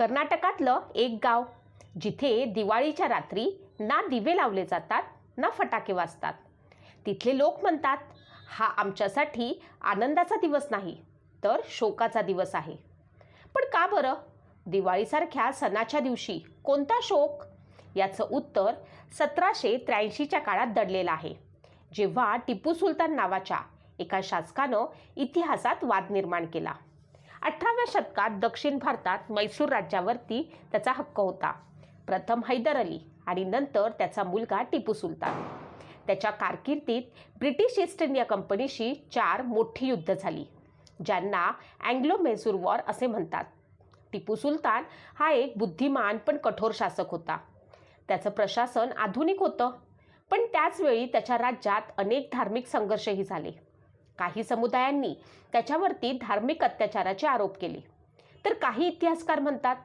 कर्नाटकातलं एक गाव जिथे दिवाळीच्या रात्री ना दिवे लावले जातात ना फटाके वाजतात. तिथले लोक म्हणतात हा आमच्यासाठी आनंदाचा दिवस नाही तर शोकाचा दिवस आहे. पण का बरं? दिवाळीसारख्या सणाच्या दिवशी कोणता शोक? याचं उत्तर सतराशे त्र्याऐंशीच्या काळात दडलेलं आहे. जेव्हा टिपू सुलतान नावाच्या एका शासकानं इतिहासात वाद निर्माण केला. अठराव्या शतकात दक्षिण भारतात मैसूर राज्यावरती त्याचा हक्क होता. प्रथम हैदर अली आणि नंतर त्याचा मुलगा टिपू सुलतान. त्याच्या कारकिर्दीत ब्रिटिश ईस्ट इंडिया कंपनीशी चार मोठी युद्ध झाली ज्यांना अँग्लो मैसूर वॉर असे म्हणतात. टिपू सुलतान हा एक बुद्धिमान पण कठोर शासक होता. त्याचं प्रशासन आधुनिक होतं पण त्याचवेळी त्याच्या राज्यात अनेक धार्मिक संघर्षही झाले. काही समुदायांनी त्याच्यावरती धार्मिक अत्याचाराचे आरोप केले. तर काही इतिहासकार म्हणतात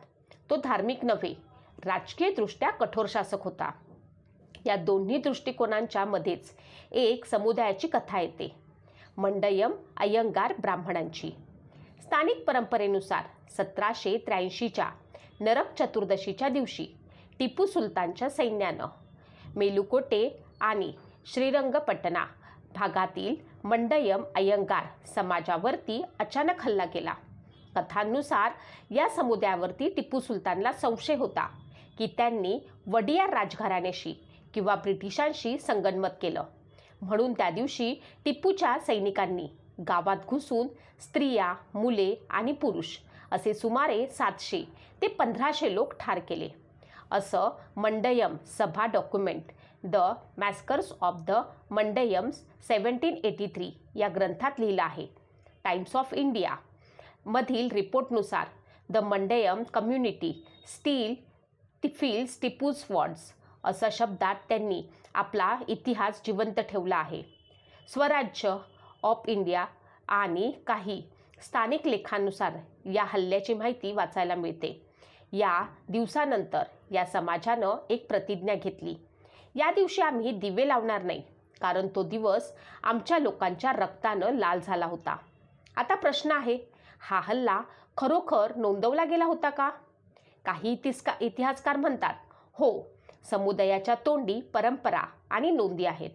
तो धार्मिक नव्हे राजकीयदृष्ट्या कठोर शासक होता. या दोन्ही दृष्टिकोनांच्या मध्येच एक समुदायाची कथा येते. मंडयम अय्यंगार ब्राह्मणांची. स्थानिक परंपरेनुसार सतराशे त्र्याऐंशीच्या नरक चतुर्दशीच्या दिवशी टिपू सुलतानच्या सैन्यानं मेलुकोटे आणि श्रीरंगपटना भागातील मंडयम अय्यंगार समाजावरती अचानक हल्ला केला. कथांनुसार या समुदायावरती टिपू सुलतानला संशय होता की त्यांनी वडियार राजघराण्याशी किंवा ब्रिटिशांशी संगनमत केलं. म्हणून त्या दिवशी टिपूच्या सैनिकांनी गावात घुसून स्त्रिया मुले आणि पुरुष असे सुमारे सातशे ते पंधराशे लोक ठार केले. असं Mandyam Sabha document the massacres of the Mandyams seventeen eighty three या ग्रंथात लिहिलं आहे. टाइम्स ऑफ इंडिया मधील रिपोर्टनुसार द मंडयम कम्युनिटी स्टील टिफिल्स टिपूज वॉर्ड्स असा शब्दात त्यांनी आपला इतिहास जिवंत ठेवला आहे. स्वराज्य ऑफ इंडिया आणि काही स्थानिक लेखांनुसार या हल्ल्याची माहिती वाचायला मिळते. या दिवसानंतर या समाजानं एक प्रतिज्ञा घेतली. या दिवशी आम्ही दिवे लावणार नाही कारण तो दिवस आमच्या लोकांच्या रक्तानं लाल झाला होता. आता प्रश्न आहे हा हल्ला खरोखर नोंदवला गेला होता का? काही इतिस्का इतिहासकार म्हणतात हो समुदायाच्या तोंडी परंपरा आणि नोंदी आहेत.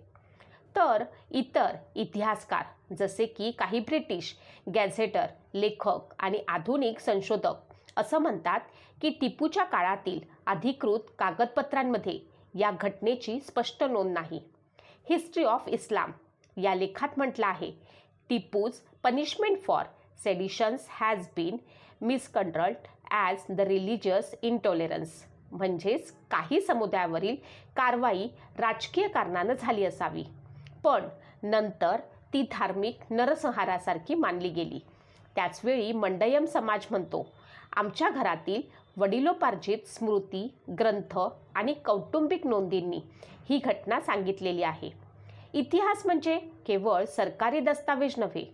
तर इतर इतिहासकार जसे की काही ब्रिटिश गॅझेटर लेखक आणि आधुनिक संशोधक असं म्हणतात की टिपूच्या काळातील अधिकृत कागदपत्रांमध्ये या घटनेची स्पष्ट नोंद नाही. हिस्ट्री ऑफ इस्लाम या लेखात म्हटलं आहे Tipu's punishment for seditions has been misconstrued as the religious intolerance म्हणजेच काही समुदायावरील कारवाई राजकीय कारणानं झाली असावी. पण नंतर ती धार्मिक नरसंहारासारखी मानली गेली. त्याचवेळी मंडयम समाज म्हणतो आमच्या घरातील वडिलोपार्जित स्मृती ग्रंथ आणि कौटुंबिक नोंदींनी ही घटना सांगितलेली आहे. इतिहास म्हणजे केवळ सरकारी दस्तावेज नव्हे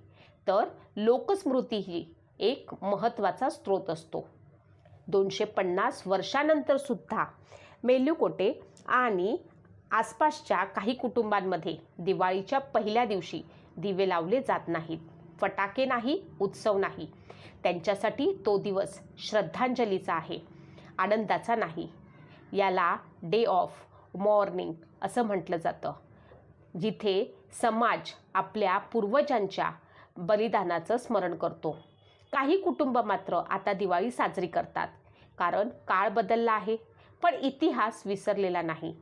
तर लोकस्मृती ही एक महत्त्वाचा स्रोत असतो. दोनशे पन्नास वर्षानंतर सुद्धा मेल्युकोटे आणि आसपासच्या काही कुटुंबांमध्ये दिवाळीच्या पहिल्या दिवशी दिवे लावले जात नाहीत. फटाके नाही उत्सव नाही. त्यांच्यासाठी तो दिवस श्रद्धांजलीचा आहे. आनंदाचा नाही. याला डे ऑफ मॉर्निंग असं म्हटलं जातं. जिथे समाज आपल्या पूर्वजांच्या बलिदानाचं स्मरण करतो. काही कुटुंब मात्र आता दिवाळी साजरी करतात. कारण काळ बदलला आहे. पण इतिहास विसरलेला नाही.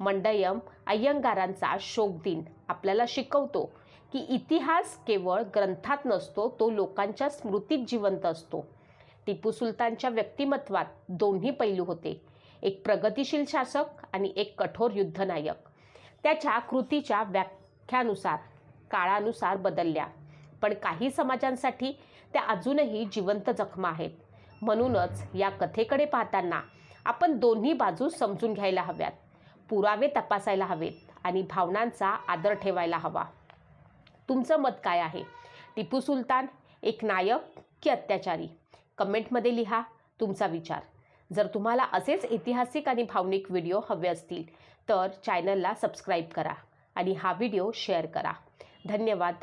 मंडयम अय्यंगारांचा शोक दिन आपल्याला शिकवतो. की इतिहास केवळ ग्रंथात नसतो तो लोकांच्या स्मृतीत जिवंत असतो. टिपू सुलतानच्या व्यक्तिमत्वात दोन्ही पैलू होते. एक प्रगतिशील शासक आणि एक कठोर युद्धनायक. त्याच्या कृतीच्या व्याख्यानुसार काळानुसार बदलल्या. पण काही समाजांसाठी त्या अजूनही जिवंत जखमा आहेत. म्हणूनच या कथेकडे पाहताना आपण दोन्ही बाजू समजून घ्यायला हव्यात. पुरावे तपासायला हवेत आणि भावनांचा आदर ठेवायला हवा. तुमचं मत काय आहे? टिपू सुलतान एक नायक की अत्याचारी? कमेंटमध्ये लिहा तुमचा विचार. जर तुम्हाला असेच ऐतिहासिक आणि भावनिक व्हिडिओ हवे असतील तर चॅनलला सबस्क्राईब करा आणि हा व्हिडिओ शेअर करा. धन्यवाद.